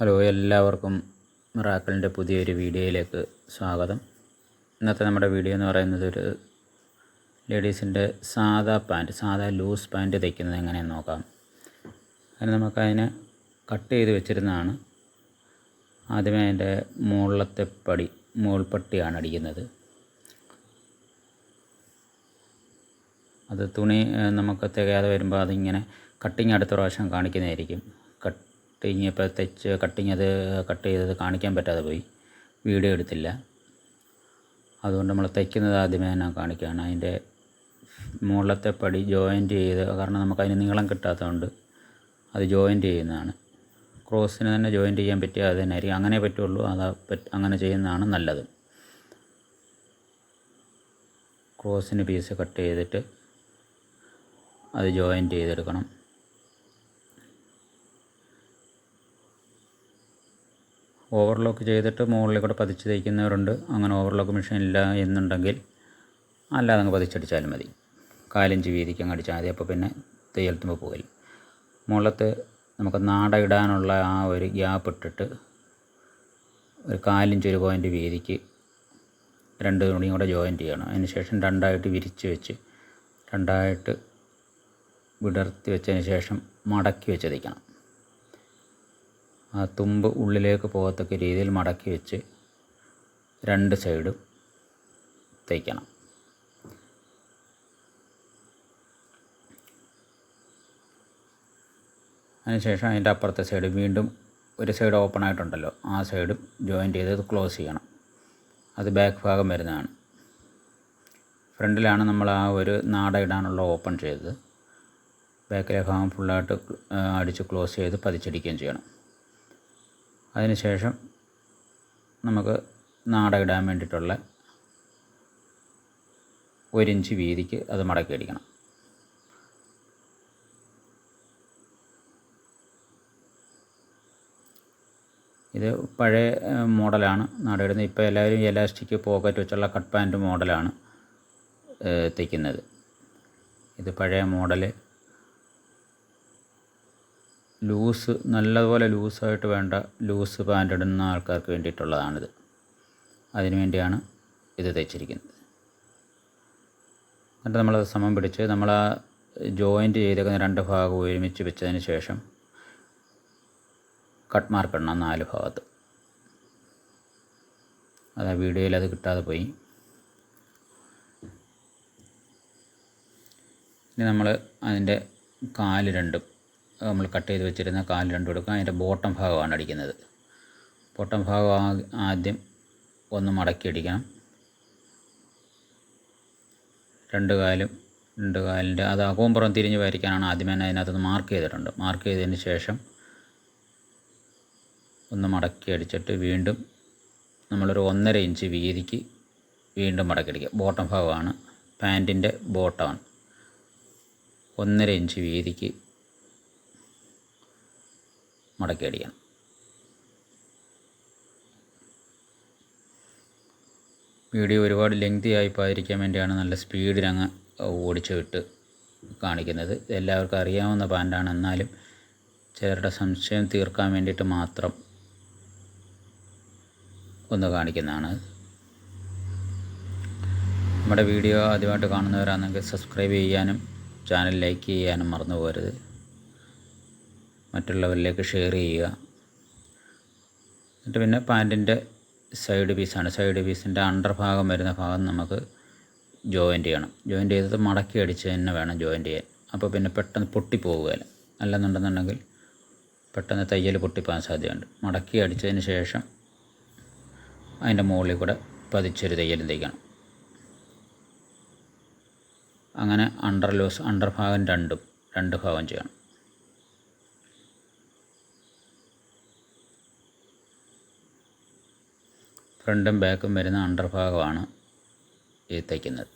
Hello എല്ലാവർക്കും മിറാക്കിളിന്റെ പുതിയൊരു വീഡിയോയിലേക്ക് സ്വാഗതം. ഇന്നത്തെ നമ്മുടെ വീഡിയോ എന്ന് പറയുന്നത് ഒരു ലേഡീസിന്റെ സാധാ പാന്റ് സാധാ ലൂസ് പാന്റ് തയ്ക്കുന്നത് എങ്ങനെയെന്ന് നോക്കാം. അതിന് നമുക്കതിനെ കട്ട് ചെയ്ത് വെച്ചിരുന്നതാണ്. ആദ്യമേ അതിന്റെ മുകളിലത്തെ പടി മുകൾപ്പട്ടിയാണ് അടിക്കുന്നത്. അത് തുണി നമുക്ക് തികയാതെ വരുമ്പോൾ അതിങ്ങനെ കട്ടിങ് അടുത്ത പ്രാവശ്യം കാണിക്കുന്നതായിരിക്കും. കട്ടിങ് ഇപ്പോൾ തെച്ച് കട്ടിങ് അത് കട്ട് ചെയ്തത് കാണിക്കാൻ പറ്റാതെ പോയി. വീഡിയോ എടുത്തില്ല. അതുകൊണ്ട് നമ്മൾ തയ്ക്കുന്നത് ആദ്യമേ തന്നെ കാണിക്കുകയാണ്. അതിന്റെ മുകളിലത്തെ പടി ജോയിന്റ് ചെയ്ത് കാരണം നമുക്ക് അതിന് നീളം കിട്ടാത്തതുകൊണ്ട് അത് ജോയിന്റ് ചെയ്യുന്നതാണ്. ക്രോസിന് തന്നെ ജോയിന്റ് ചെയ്യാൻ പറ്റിയ അത് തന്നെ ആയിരിക്കും. അങ്ങനെ പറ്റുള്ളൂ. അത് അങ്ങനെ ചെയ്യുന്നതാണ് നല്ലത്. ക്രോസിന് പീസ് കട്ട് ചെയ്തിട്ട് അത് ജോയിന്റ് ചെയ്തെടുക്കണം. ഓവർലോക്ക് ചെയ്തിട്ട് മുകളിൽ കൂടെ പതിച്ച് തയ്ക്കുന്നവരുണ്ട് അങ്ങനെ ഓവർലോക്ക് മെഷീൻ ഇല്ല എന്നുണ്ടെങ്കിൽ അല്ലാതെ അങ്ങ് പതിച്ചടിച്ചാലും മതി. കാലിഞ്ച് വീതിക്ക് അങ്ങ് അടിച്ചാൽ മതി. അപ്പോൾ പിന്നെ തയ്യൽത്തുമ്പോൾ തുമ്പ് പോകില്ല. മുകളിലത്ത് നമുക്ക് നാട ഇടാനുള്ള ആ ഒരു ഗ്യാപ്പ് ഇട്ടിട്ട് ഒരു കാലിഞ്ച് ഒരു പോയിന്റ് വീതിക്ക് രണ്ട് തുണിയും കൂടെ ജോയിന്റ് ചെയ്യണം. അതിന് ശേഷം രണ്ടായിട്ട് വിരിച്ച് വെച്ച് രണ്ടായിട്ട് വിടർത്തി വെച്ചതിന് ശേഷം മടക്കി വെച്ച് തയ്ക്കണം ആ തുമ്പ് ഉള്ളിലേക്ക് പോകത്തക്ക രീതിയിൽ മടക്കി വെച്ച് രണ്ട് സൈഡും തയ്ക്കണം അതിനുശേഷം അതിന്റെ അപ്പുറത്തെ സൈഡ് വീണ്ടും ഒരു സൈഡ് ഓപ്പൺ ആയിട്ടുണ്ടല്ലോ. ആ സൈഡും ജോയിന്റ് ചെയ്ത് ക്ലോസ് ചെയ്യണം. അത് ബാക്ക് ഭാഗം വരുന്നതാണ്. ഫ്രണ്ടിലാണ് നമ്മൾ ആ ഒരു നാട ഇടാനുള്ള ഓപ്പൺ ചെയ്തത്. ബാക്കിലെ ഭാഗം ഫുള്ളായിട്ട് അടിച്ച് ക്ലോസ് ചെയ്ത് പതിച്ചടിക്കുകയും ചെയ്യണം. അതിനുശേഷം നമുക്ക് നാട ഇടാൻ വേണ്ടിയിട്ടുള്ള ഒരിഞ്ച് വീതിക്ക് അത് മടക്കി അടിക്കണം. ഇത് പഴയ മോഡലാണ് നാടയിടുന്നത് ഇപ്പോൾ എല്ലാവരും എലാസ്റ്റിക് പോക്കറ്റ് വെച്ചുള്ള കട്ട് പാന്റ് മോഡലാണ് തയ്ക്കുന്നത്. ഇത് പഴയ മോഡൽ ലൂസ് നല്ലതുപോലെ ലൂസായിട്ട് വേണ്ട ലൂസ് പാന്റ് ഇടുന്ന ആൾക്കാർക്ക് വേണ്ടിയിട്ടുള്ളതാണിത്. അതിനു വേണ്ടിയാണ് ഇത് തയ്ച്ചിരിക്കുന്നത്. എന്നിട്ട് നമ്മളത് സമം പിടിച്ച് നമ്മൾ ആ ജോയിന്റ് ചെയ്തേക്കുന്ന രണ്ട് ഭാഗം ഒരുമിച്ച് വെച്ചതിന് ശേഷം കട്ട് മാർക്ക് ഇടണം നാല് ഭാഗത്ത്. അത് ആ വീഡിയോയിൽ അത് കിട്ടാതെ പോയി. ഇനി നമ്മൾ അതിന്റെ കാൽ രണ്ടും നമ്മൾ കട്ട് ചെയ്ത് വെച്ചിരുന്ന കാൽ രണ്ടും എടുക്കുക അതിന്റെ ബോട്ടം ഭാഗമാണ് അടിക്കുന്നത്. ബോട്ടം ഭാഗം ആദ്യം ഒന്ന് മടക്കി അടിക്കണം. രണ്ട് കാലും രണ്ട് കാലിന്റെ അത് അകവും തിരിഞ്ഞ് വരയ്ക്കാനാണ് ആദ്യമേ തന്നെ അതിനകത്ത് മാർക്ക് ചെയ്തിട്ടുണ്ട്. മാർക്ക് ചെയ്തതിന് ശേഷം ഒന്ന് മടക്കി അടിച്ചിട്ട് വീണ്ടും നമ്മളൊരു ഒന്നര ഇഞ്ച് വീതിക്ക് വീണ്ടും മടക്കി അടിക്കുക. ബോട്ടം ഭാഗമാണ്. പാന്റിന്റെ ബോട്ടമാണ് ഒന്നര ഇഞ്ച് വീതിക്ക് മടക്കി അടിക്കണം വീഡിയോ ഒരുപാട് ലെങ്തി ആയിപ്പോയിരിക്കാൻ വേണ്ടിയാണ് നല്ല സ്പീഡിൽ അങ്ങ് ഓടിച്ചു വിട്ട് കാണിക്കുന്നത്. എല്ലാവർക്കും അറിയാവുന്ന പാന്റാണ് എന്നാലും ചിലരുടെ സംശയം തീർക്കാൻ വേണ്ടിയിട്ട് മാത്രം ഒന്ന് കാണിക്കുന്നതാണ്. നമ്മുടെ വീഡിയോ ആദ്യമായിട്ട് കാണുന്നവരാണെങ്കിൽ സബ്സ്ക്രൈബ് ചെയ്യാനും ചാനൽ ലൈക്ക് ചെയ്യാനും മറന്നു പോകരുത്. മറ്റുള്ളവരിലേക്ക് ഷെയർ ചെയ്യുക. എന്നിട്ട് പിന്നെ പാന്റിന്റെ സൈഡ് പീസാണ് സൈഡ് പീസിന്റെ അണ്ടർ ഭാഗം വരുന്ന ഭാഗം നമുക്ക് ജോയിന്റ് ചെയ്യണം. ജോയിന്റ് ചെയ്തത് മടക്കി അടിച്ച് തന്നെ വേണം ജോയിന്റ് ചെയ്യാൻ. അപ്പോൾ പിന്നെ പെട്ടെന്ന് പൊട്ടിപ്പോവുകയില്ല അല്ലെന്നുണ്ടെന്നുണ്ടെങ്കിൽ പെട്ടെന്ന് തയ്യൽ പൊട്ടിപ്പോകാൻ സാധ്യതയുണ്ട്. മടക്കി അടിച്ചതിന് ശേഷം അതിന്റെ മുകളിൽ കൂടെ പതിച്ചൊരു തയ്യൽ തയ്ക്കണം. അങ്ങനെ അണ്ടർ ലൂസ് അണ്ടർ ഭാഗം രണ്ടും രണ്ട് ഭാഗം ചെയ്യണം. ഫ്രണ്ടും ബാക്കും വരുന്ന അണ്ടർ ഭാഗമാണ് ഈ തയ്ക്കുന്നത്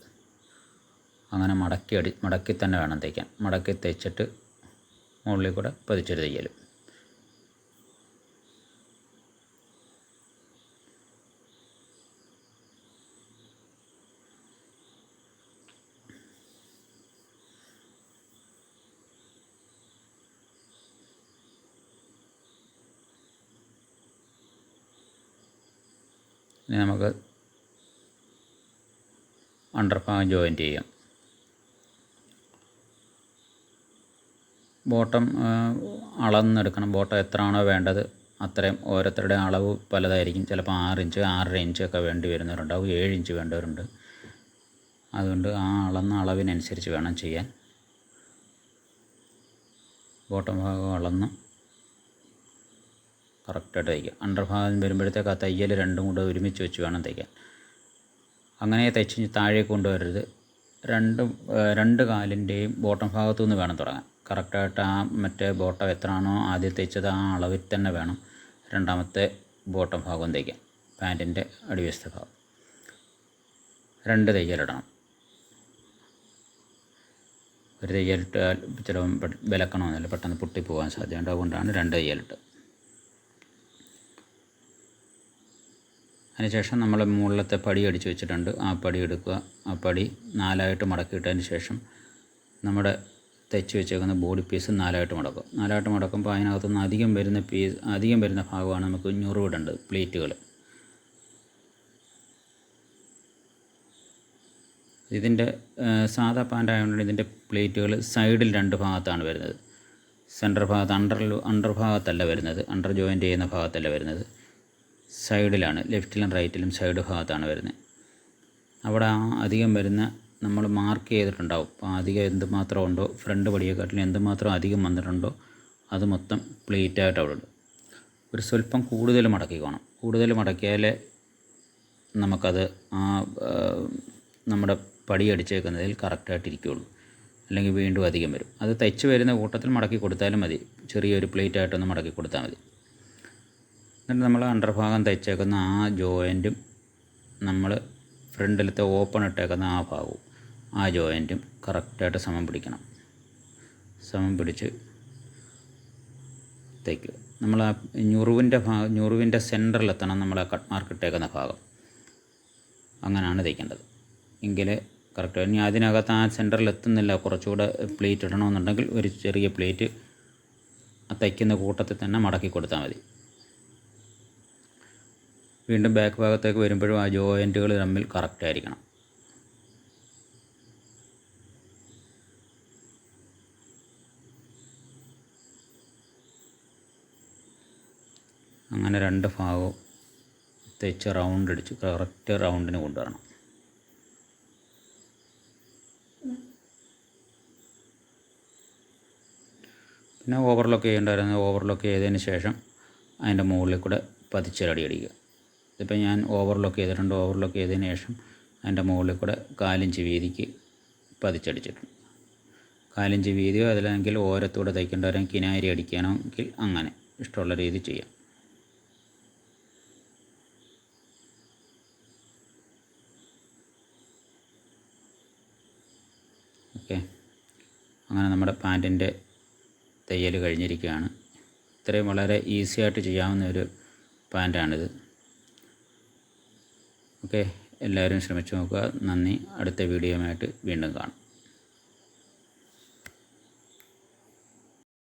അങ്ങനെ മടക്കി അടി മടക്കി തന്നെ വേണം തയ്ക്കാൻ മടക്കി തയ്ച്ചിട്ട് മുകളിൽ കൂടെ പതിച്ചൊരു തയ്യലും. ഇനി നമുക്ക് അണ്ടർഭാഗം ജോയിന്റ് ചെയ്യാം. ബോട്ടം അളന്നെടുക്കണം. ബോട്ടം എത്രയാണോ വേണ്ടത് അത്രയും ഓരോരുത്തരുടെ അളവ് പലതായിരിക്കും. ചിലപ്പോൾ ആറ് ഇഞ്ച് ആറര ഇഞ്ചൊക്കെ വേണ്ടി വരുന്നവരുണ്ടാവും. ഏഴ് ഇഞ്ച് വേണ്ടവരുണ്ട്. അതുകൊണ്ട് ആ അളന്ന അളവിനനുസരിച്ച് വേണം ചെയ്യാൻ. ബോട്ടം ഭാഗം അളന്ന് കറക്റ്റായിട്ട് തയ്ക്കുക. അണ്ടർ ഭാഗം വരുമ്പോഴത്തേക്ക് ആ തയ്യൽ രണ്ടും കൂടെ ഒരുമിച്ച് വെച്ച് വേണം തയ്ക്കാൻ. അങ്ങനെ തയ്ച്ച് താഴേക്ക് കൊണ്ടുവരരുത്. രണ്ട് രണ്ട് കാലിന്റെയും ബോട്ടം ഭാഗത്തു നിന്ന് വേണം തുടങ്ങാൻ. കറക്റ്റായിട്ട് ആ മറ്റേ ബോട്ടം എത്രയാണോ ആദ്യം തയ്ച്ചത് ആ അളവിൽ തന്നെ വേണം രണ്ടാമത്തെ ബോട്ടം ഭാഗം തയ്ക്കാൻ. പാന്റിന്റെ അടിവശത്തെ ഭാഗം. രണ്ട് തയ്യലിടണം ഒരു തയ്യലിട്ടാൽ ചിലപ്പം വിലക്കണമെന്നില്ല. പെട്ടെന്ന് പൊട്ടിപ്പോകാൻ സാധ്യതയുണ്ട്. അതുകൊണ്ടാണ് രണ്ട് തയ്യലിട്ട് അതിനുശേഷം നമ്മൾ മുകളിലത്തെ പടി അടിച്ച് വെച്ചിട്ടുണ്ട്. ആ പടി എടുക്കുക. ആ പടി നാലായിട്ട് മടക്കിയിട്ടതിന് ശേഷം നമ്മുടെ തെച്ച് വെച്ചേക്കുന്ന ബോഡി പീസ് നാലായിട്ട് മടക്കും. നാലായിട്ട് മടക്കുമ്പോൾ അതിനകത്തുനിന്ന് അധികം വരുന്ന പീസ് അധികം വരുന്ന ഭാഗമാണ് നമുക്ക് ഞുറുവിടേണ്ടത് പ്ലേറ്റുകൾ ഇതിന്റെ സാധാ പാന്റ് ആയതുകൊണ്ട് ഇതിന്റെ പ്ലേറ്റുകൾ സൈഡിൽ രണ്ട് ഭാഗത്താണ് വരുന്നത്. സെന്റർ ഭാഗത്ത് അണ്ടർ അണ്ടർ ഭാഗത്തല്ല വരുന്നത്. അണ്ടർ ജോയിന്റ് ചെയ്യുന്ന ഭാഗത്തല്ല വരുന്നത്. സൈഡിലാണ് ലെഫ്റ്റിലും റൈറ്റിലും സൈഡ് ഭാഗത്താണ് വരുന്നത്. അവിടെ അധികം വരുന്ന നമ്മൾ മാർക്ക് ചെയ്തിട്ടുണ്ടാവും. അധികം എന്തുമാത്രം ഉണ്ടോ ഫ്രണ്ട് പടിയെക്കാട്ടിലും എന്തുമാത്രം അധികം വന്നിട്ടുണ്ടോ അത് മൊത്തം പ്ലേറ്റായിട്ട് അവിടെ ഉണ്ട്. ഒരു സ്വല്പം കൂടുതൽ മടക്കിക്കോണം കൂടുതൽ മടക്കിയാലേ നമുക്കത് ആ നമ്മുടെ പടി അടിച്ചേക്കുന്നതിൽ കറക്റ്റായിട്ട് ഇരിക്കുകയുള്ളൂ അല്ലെങ്കിൽ വീണ്ടും അധികം വരും. അത് തയ്ച്ച് വരുന്ന കൂട്ടത്തിൽ മടക്കി കൊടുത്താലും മതി. ചെറിയൊരു പ്ലേറ്റായിട്ടൊന്ന് മടക്കി കൊടുത്താൽ മതി. എന്നിട്ട് നമ്മൾ അണ്ടർഭാഗം തയ്ച്ചേക്കുന്ന ആ ജോയിന്റും നമ്മൾ ഫ്രണ്ടിലത്തെ ഓപ്പൺ ഇട്ടേക്കുന്ന ആ ഭാഗവും ആ ജോയിന്റും കറക്റ്റായിട്ട് സമം പിടിക്കണം. സമം പിടിച്ച് തയ്ക്കുക. നമ്മൾ ആ ഞുറുവിന്റെ ഭാഗം ഞുറുവിന്റെ സെന്ററിലെത്തണം നമ്മൾ ആ കട്ട് മാർക്ക് ഇട്ടേക്കുന്ന ഭാഗം. അങ്ങനെയാണ് തയ്ക്കേണ്ടത്. എങ്കിലേ കറക്റ്റ് ഇനി അതിനകത്ത് ആ സെന്ററിൽ എത്തുന്നില്ല കുറച്ചുകൂടെ പ്ലേറ്റ് ഇടണമെന്നുണ്ടെങ്കിൽ ഒരു ചെറിയ പ്ലേറ്റ് തയ്ക്കുന്ന കൂട്ടത്തിൽ തന്നെ മടക്കി കൊടുത്താൽ മതി. വീണ്ടും ബാക്ക് ഭാഗത്തേക്ക് വരുമ്പോഴും ആ ജോയിന്റുകൾ തമ്മിൽ കറക്റ്റ് ആയിരിക്കണം. അങ്ങനെ രണ്ട് ഭാഗവും തേച്ച് റൗണ്ട് അടിച്ച് കറക്റ്റ് റൗണ്ടിന് കൊണ്ടുവരണം. പിന്നെ ഓവർലോക്ക് ചെയ്യേണ്ടതായിരുന്നു ഓവർലോക്ക് ചെയ്തതിന് ശേഷം അതിന്റെ മുകളിൽ കൂടെ പതിച്ചൊരടി അടിക്കുക. ഇതിപ്പോൾ ഞാൻ ഓവർലോക്ക് ചെയ്തിട്ടുണ്ട്. ഓവർലോക്ക് ചെയ്തതിന് ശേഷം അതിന്റെ മുകളിൽ കൂടെ കാലിഞ്ച് വീതിക്ക് പതിച്ചടിച്ചിട്ടുണ്ട്. കാലിഞ്ച് വീതിയോ അതിലെങ്കിൽ ഓരത്തൂടെ തയ്ക്കേണ്ടവരെ കിനാരി അടിക്കണമെങ്കിൽ അങ്ങനെ ഇഷ്ടമുള്ള രീതി ചെയ്യാം. ഓക്കെ. അങ്ങനെ നമ്മുടെ പാന്റിന്റെ തയ്യൽ കഴിഞ്ഞിരിക്കുകയാണ്. ഇത്രയും വളരെ ഈസി ആയിട്ട് ചെയ്യാവുന്ന ഒരു പാന്റാണിത് ഓക്കെ എല്ലാവരും ശ്രമിച്ചു നോക്കുക. നന്ദി. അടുത്ത വീഡിയോയുമായിട്ട് വീണ്ടും കാണാം.